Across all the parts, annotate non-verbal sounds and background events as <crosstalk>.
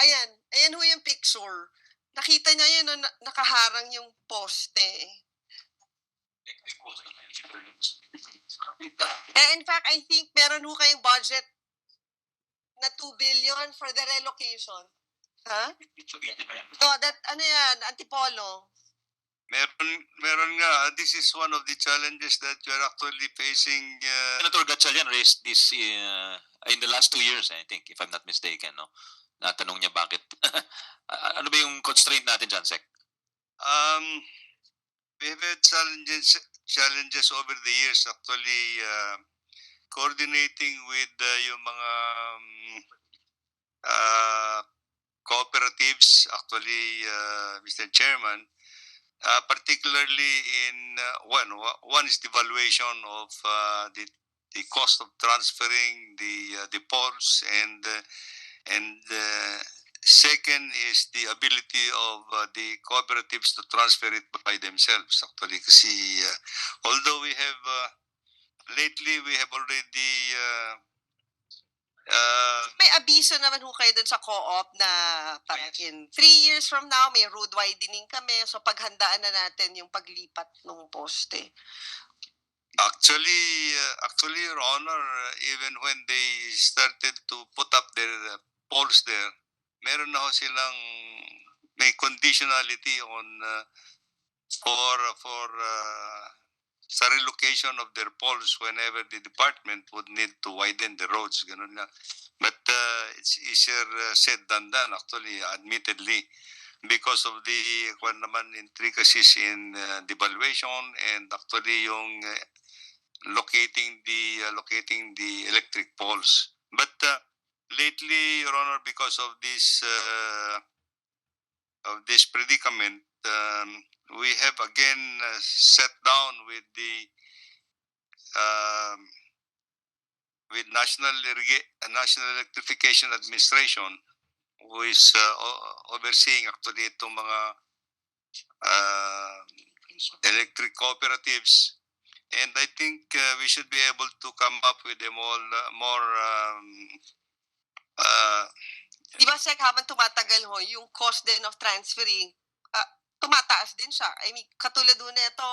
Ayan, ayan ho yung picture. Nakita niya yun, no, na- nakaharang yung poste. Eh, in fact, I think meron ho kayong budget na 2 billion for the relocation. Ha? No, that, ano yan, Antipolo. Meron, meron nga, this is one of the challenges that are actually facing. Uh, Senator Gatchalian raised this uh, in the last two years, I think, if I'm not mistaken, no? Natanong niya bakit. ano ba yung constraint natin dyan, Sec? um, we have had challenges, challenges over the years actually uh, coordinating with uh, yung mga um, uh, cooperatives, actually, uh, Mr. Chairman, uh, particularly in uh, one, one is the valuation of uh, the the cost of transferring the uh, the poles and uh, and uh, second is the ability of uh, the cooperatives to transfer it by themselves actually kasi uh, although we have uh, lately we have already uh, uh, May abiso naman ho kayo dun sa co-op na parang in three years from now, may road widening kami. So paghandaan na natin yung paglipat ng poste. Actually, uh, actually, Your Honor, even when they started to put up their uh, poles there, meron na ho silang may conditionality on uh, for for uh, sa relocation of their poles whenever the department would need to widen the roads, ganun lang. But uh, it's easier uh, said than done, actually, admittedly, because of the kwan naman intricacies in uh, the valuation and actually yung uh, locating the uh, locating the electric poles. But uh, lately, Your Honor, because of this uh, of this predicament, um, we have again uh, sat down with the um, with National uh, National Electrification Administration, who is uh, overseeing actually itong mga uh, electric cooperatives. And I think uh, we should be able to come up with a more uh, more um, Sek, habang tumatagal ho, yung cost din of transferring, ah, tumataas din siya. I mean, katulad ho na ito,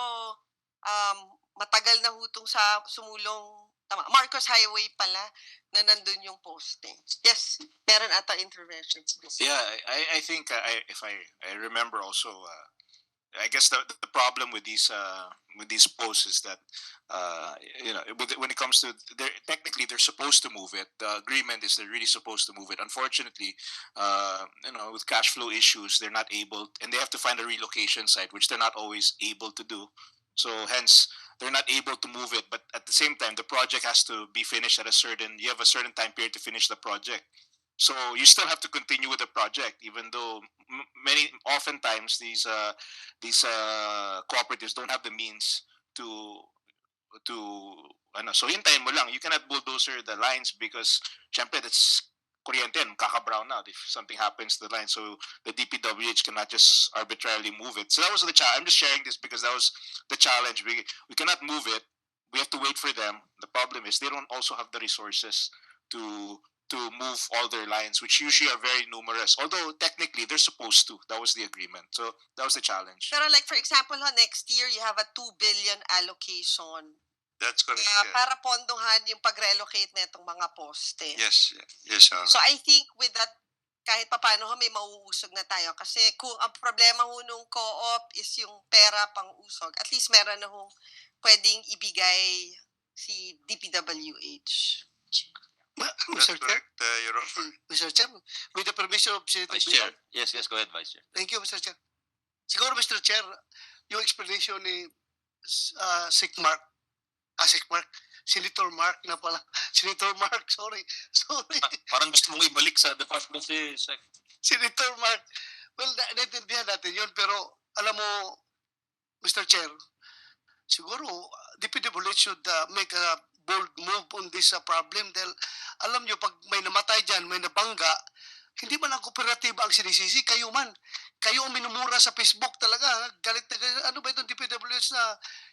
um, matagal na hutong sa sumulong, tama, Marcos Highway pala, na nandun yung poste. Yes, meron ata intervention. Yeah, I, I think uh, I, if I, I remember also, uh, I guess the, the problem with these uh, with these posts is that uh, you know when it comes to they're technically they're supposed to move it. The agreement is they're really supposed to move it. Unfortunately, uh, you know with cash flow issues, they're not able, and they have to find a relocation site, which they're not always able to do. So hence they're not able to move it. But at the same time, the project has to be finished at a certain. You have a certain time period to finish the project. So you still have to continue with the project, even though many oftentimes these uh, these uh, cooperatives don't have the means to to ano. So hintayin mo lang. You cannot bulldozer the lines because syempre that's kuryente yan, kaka-brown out if something happens to the line. So the DPWH cannot just arbitrarily move it. So that was the challenge. I'm just sharing this because that was the challenge. We we cannot move it. We have to wait for them. The problem is they don't also have the resources to to move all their lines, which usually are very numerous. Although technically they're supposed to. That was the agreement. So that was the challenge. Pero like, for example, next year, you have a 2 billion allocation. that's correct. Kaya yeah. para pondohan yung pag-relocate na itong mga poste. Yes, yes, Honor. So I think with that, kahit papano may mauusog na tayo. Kasi kung ang problema ho nung co-op is yung pera pang usog, at least meron na ho pwedeng ibigay si DPWH. Mr. Chair, correct, uh, Your Honor. Mr. Chair, with the permission of Senator Vice Chair. Yes, yes, go ahead, Vice Chair. Thank you, Mr. Chair. Siguro, Mr. Chair, yung explanation ni uh, Sik Mark, ah, Sik Mark, Senator Mark na pala. <laughs> Senator Mark, sorry. <laughs> Sorry. Parang gusto mong ibalik sa department si Sec. Senator Mark. Well, na naintindihan natin yun, pero alam mo, Mr. Chair, siguro, DPWH should uh, make a bold move on this uh, problem dahil alam nyo, pag may namatay dyan, may nabangga, hindi man ang kooperatiba ang sinisisi, kayo man. kayo ang minumura sa Facebook talaga. Galit na galit. Ano ba itong DPWH na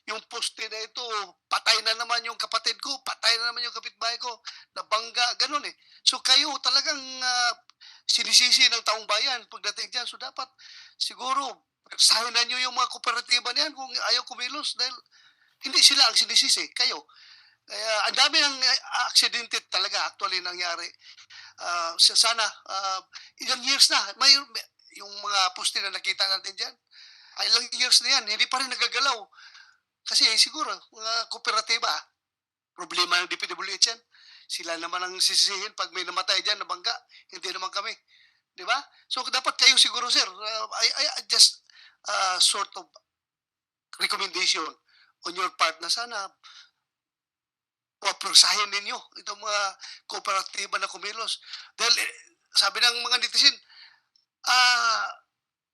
yung poste na ito, patay na naman yung kapatid ko, patay na naman yung kapitbahay ko, nabangga, ganun eh. So kayo talagang ah, sinisisi ng taong bayan pagdating dyan. So dapat siguro sahinan nyo yung mga kooperatiba niyan kung ayaw kumilos dahil hindi sila ang sinisisi, kayo. Kaya ang dami ng uh, aksidente talaga actually nangyari. Ah, sa- sana ah, ilang years na may yung mga poste na nakita natin diyan. Ay ilang years na yan, hindi pa rin nagagalaw. Kasi siguro mga kooperatiba problema ng DPWH yan. Sila naman ang sisisihin pag may namatay diyan na bangga, hindi naman kami. Di ba? So dapat kayo siguro sir, uh, I I just uh, sort of recommendation on your part na sana waprosahin ninyo itong mga kooperatiba na kumilos. Dahil eh, sabi ng mga netizen, ah,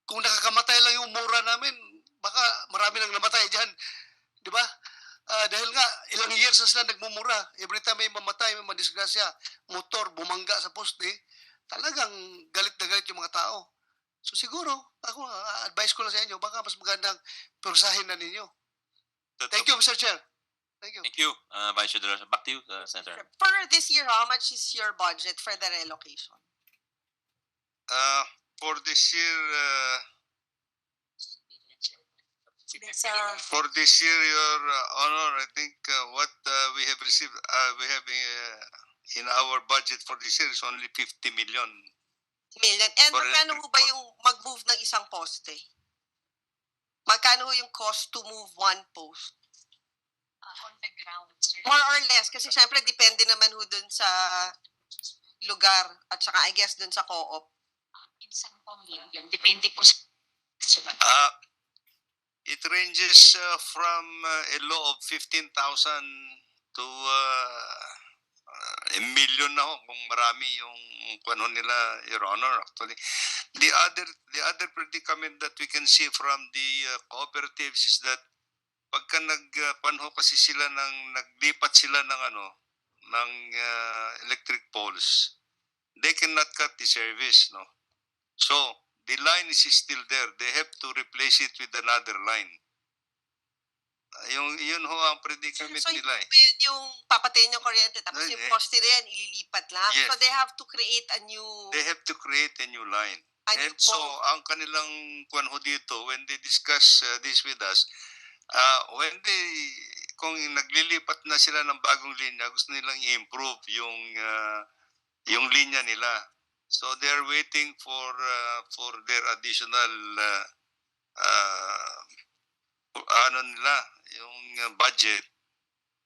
kung nakakamatay lang yung mura namin, baka marami nang namatay dyan. Di ba? Ah, dahil nga, ilang years na sila nagmumura. Every time may mamatay, may madisgrasya, motor, bumangga sa poste, talagang galit na galit yung mga tao. So siguro, ako, ah, advice ko lang sa inyo, baka mas magandang pursahin na ninyo. Thank you, Mr. Chair. Thank you. Thank you, uh, Vice Chair De La Rosa. Back to you, uh, Senator. For this year, how much is your budget for the relocation? Uh, for this year, uh, for this year, Your Honor, I think uh, what uh, we have received, uh, we have uh, in our budget for this year is only 50 million. million. And For magkano ho ba yung mag-move ng isang poste? Magkano ho yung cost to move one post? On the ground, sir. More or less, kasi syempre depende naman ho dun sa lugar at saka I guess dun sa co-op. Minsan po million. Depende po sa Uh, it ranges uh, from uh, a low of 15,000 to uh, uh, a million na ho kung marami yung kuno nila your honor actually the other the other predicament that we can see from the uh, cooperatives is that pagka nag uh, panho kasi sila ng naglipat sila ng ano ng uh, electric poles they cannot cut the service no so the line is still there. They have to replace it with another line. Ah, yung yun ho ang predicament So, nila eh. Yun yung papatayin yung kuryente tapos Ay, yung eh. poste na yan ililipat lang. Yes. So they have to create a new They have to create a new line. a new And so pole. ang kanilang kwan ho dito when they discuss uh, this with us, uh, when they kung naglilipat na sila ng bagong linya, gusto nilang i-improve yung uh, yung linya nila. So they are waiting for uh, for their additional uh, uh, ano nila, yung budget